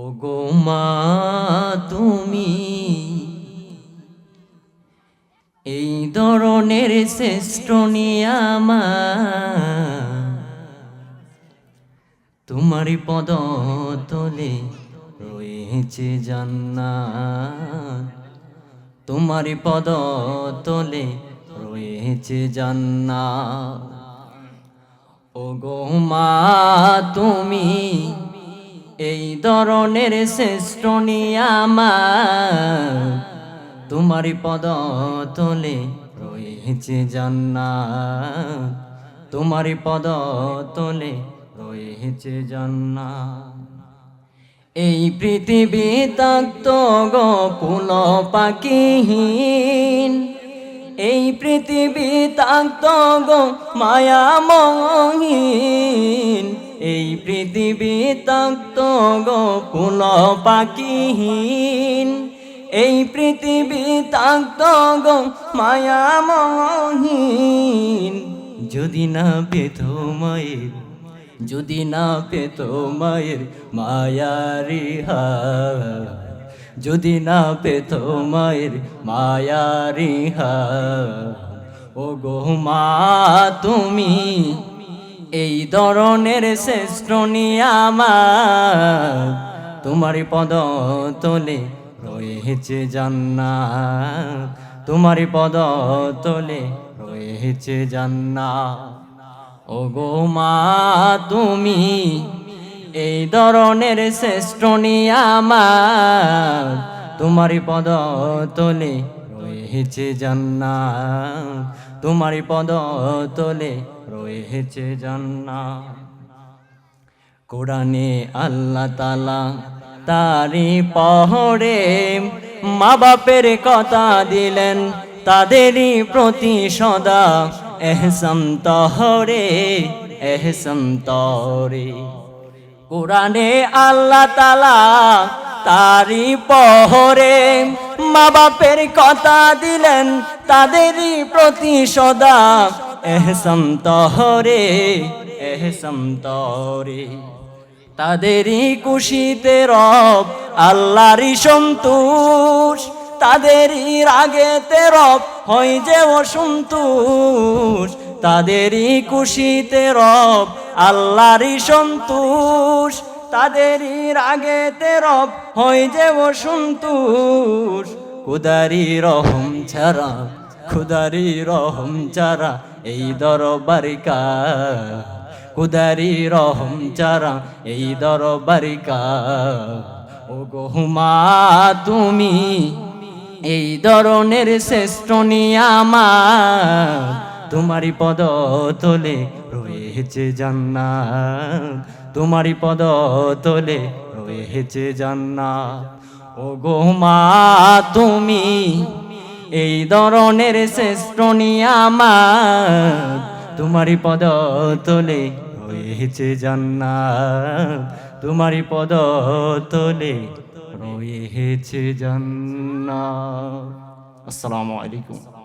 ও গো মা, তুমি এই ধরনের শ্রেষ্ঠ নিয়ামা তোমারই পদ তলে রয়েছে জান্নাত। তোমারই পদ তলে রয়েছে জান্নাত। ও গো মা, তুমি এই ধরনের শ্রেষ্ঠ নিয়ামা তোমারই পদ তলে রয়েছে জান্নাত। তোমারই পদ তলে রয়েছে জান্নাত। এই পৃথিবী তাক্ত গো পুল পাখিহীন। এই পৃথিবী তাক্ত গো মায়ামহীন এই পৃথিবী তাক্ত গো পুল পাখিহীন। এই পৃথিবী তাক্ত গো মায়ামহীন যদি না পেত মায়ের, যদি না পেত মায়ের মায়ারি যদি না পেত মায়ের মায়ারি ও গো মা, তুমি এই ধরনের শ্রেষ্ঠ নিয়ামাত তোমার পদ তোলে রয়েছে জান্নাত। তোমার পদ তোলে রয়েছে জান্নাত। ও গো মা, তুমি এই ধরনের শ্রেষ্ঠ নিয়ামাত তোমারই পদ তোলে রয়েছে জান্নাত। তোমারই পদ তোলে রয়েছে জান্নাত। কোরআনে আল্লাহ তালা তারি পহরে মা বাপের কথা দিলেন, তাদেরই প্রতি সদা এহসম তহরে এহসম তরে কোরআনে আল্লাহ তালা তারি পহরে মা বাপের কথা দিলেন, তাদেরই প্রতি সদা এহসম তহরে এহসম তরে তাদেরই খুশিতে রব আল্লাহরই সন্তোষ, তাদেরই রাগেতে রব হয় যে অসন্তোষ। তাদেরই খুশিতে রব আল্লাহরই সন্তোষ তাদেরই রাগেতে রব হয় যে অসন্তোষ। কুদারি রহম ছাড়া, খুদারি রহম ছাড়া এই দরবারিকা কুদারি রহম ছাড়া এই দরবারিকা ও গোহুমা তুমি এই ধরনের শ্রেষ্ঠ নিয়ামা তোমারই পদ তোলে রয়েছে জান্নাত। তোমারই পদ তোলে রয়েছে জান্নাত। ও গোমা তুমি এই ধরনের শ্রেষ্ঠ নিয়ামাত। তোমারই পদ তোলে রয়েছে জান্নাত। তোমারই পদ তোলে রয়েছে জান্নাত। আসসালামু আলাইকুম।